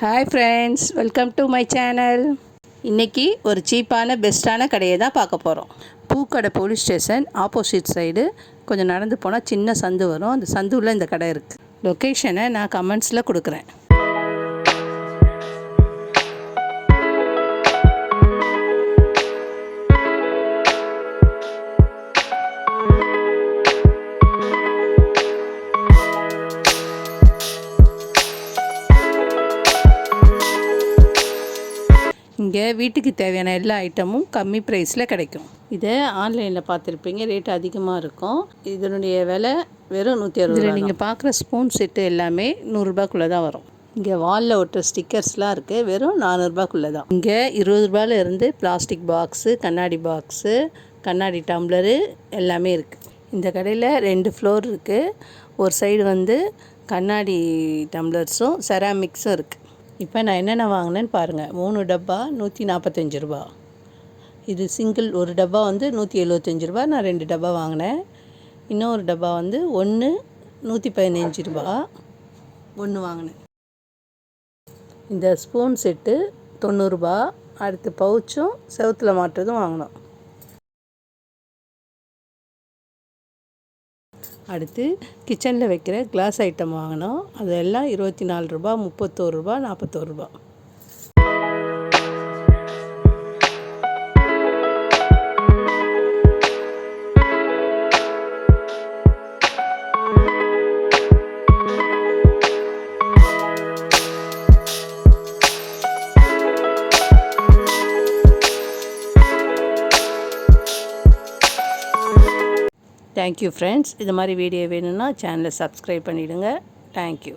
Hi friends welcome to my channel இன்றைக்கி ஒரு சீப்பான பெஸ்ட்டான கடையை தான் பார்க்க போகிறோம் Pookadai police station opposite side கொஞ்சம் நடந்து போனால் சின்ன சந்து வரும். அந்த சந்து உள்ள இந்த கடை இருக்குது லொக்கேஷனை நான் கமெண்ட்ஸில் கொடுக்குறேன். இங்கே வீட்டுக்கு தேவையான எல்லா ஐட்டமும் கம்மி ப்ரைஸில் கிடைக்கும். இதை ஆன்லைனில் பார்த்துருப்பீங்க ரேட் அதிகமாக இருக்கும். இதனுடைய விலை வெறும் நூற்றி அறுபது நீங்கள் பார்க்குற ஸ்பூன் செட்டு எல்லாமே நூறுரூபாக்குள்ளே தான் வரும். இங்கே வாலில் ஒட்டுற ஸ்டிக்கர்ஸ்லாம் இருக்குது வெறும் நானூறுரூபாக்குள்ளே தான் இங்கே இருபது ரூபாயில இருந்து பிளாஸ்டிக் பாக்ஸு கண்ணாடி பாக்ஸு கண்ணாடி டம்ளரு எல்லாமே இருக்குது இந்த கடையில் ரெண்டு ஃப்ளோர் இருக்குது ஒரு சைடு வந்து கண்ணாடி டம்ளர்ஸும் செராமிக்ஸும் இருக்குது இப்போ நான் என்னென்ன வாங்கினேன்னு பாருங்கள் மூணு டப்பா நூற்றி நாற்பத்தஞ்சு ரூபா. இது சிங்கிள் ஒரு டப்பா வந்து நூற்றி எழுபத்தஞ்சு ரூபா. நான் ரெண்டு டப்பா வாங்கினேன். இன்னொரு டப்பா வந்து ஒன்று நூற்றி பதினஞ்சு ரூபா. ஒன்று வாங்கினேன். இந்த ஸ்பூன் செட்டு தொண்ணூறுரூபா அடுத்து பவுச்சும் செவத்தில் மாட்டுறதும் வாங்கினோம். அடுத்து கிச்சனில் வைக்கிற கிளாஸ் ஐட்டம் வாங்கினோம். அதெல்லாம் இருபத்தி நாலு ரூபா முப்பத்தோரு ரூபா நாற்பத்தோரு ரூபா தேங்க்யூ ஃப்ரெண்ட்ஸ் இது மாதிரி வீடியோ வேணும்னா சேனலை சப்ஸ்கிரைப் பண்ணிவிடுங்க தேங்க்யூ